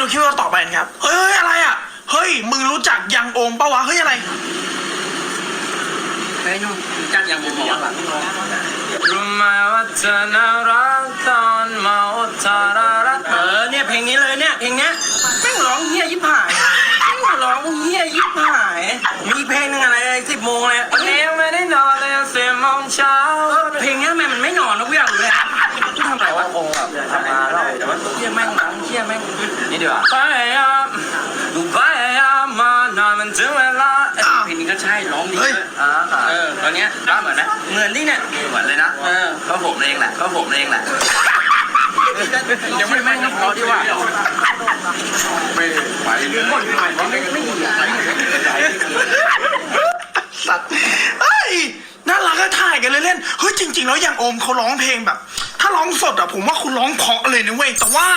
ดูคลิปเราต่อไปกันครับเฮ้ยเฮ้ยอะไรอะ เฮ้ย มึงรู้จักยังโอมปะวะ เฮ้ยอะไรไอ้ยนุ่นจัดอย่างผมบอกว่ารู้ไหมว่าเธอน่ารักตอนเมาทารารักเออเนี่ยเพลงนี้เลยเนี่ยเพลงเนี้ยแม่งร้องเฮี้ยยิบหายแม่งร้องเฮี้ยยิบหาย มีเพลงหนึงอะไรสิบโมงเลยวันนี้ยังไม่ได้นอนเลยสิบโมงเช้าเออเพลงเนี้ยแม่งมันไม่นอนนะกูอยากรู้เลย ยแม่งร้องเฮี้ยแม่งนี่ดีกว่าพยายามดูพยายามมานานมันถึงเวลาเพลงนี้ก็ใช่ร้องดีเฮ้ยด้วยอ่าเออตอนเนี้ยได้เหมือนนะเหมือนนี่เนี่ยเหมือนเลยนะเออก็ผมเองแหละก็ผมเองแหละยังไม่แม่งก็พอดีว่าสัตว์เฮ้ยน่ารักก็ถ่ายกันเล่นๆเฮ้ยจริง ๆ แล้วยังโอมเขาร้องเพลงแบบ ถ้าร้องสดอะผมว่าคุณร้องเพราะเลยนะเว้ยแต่ว่า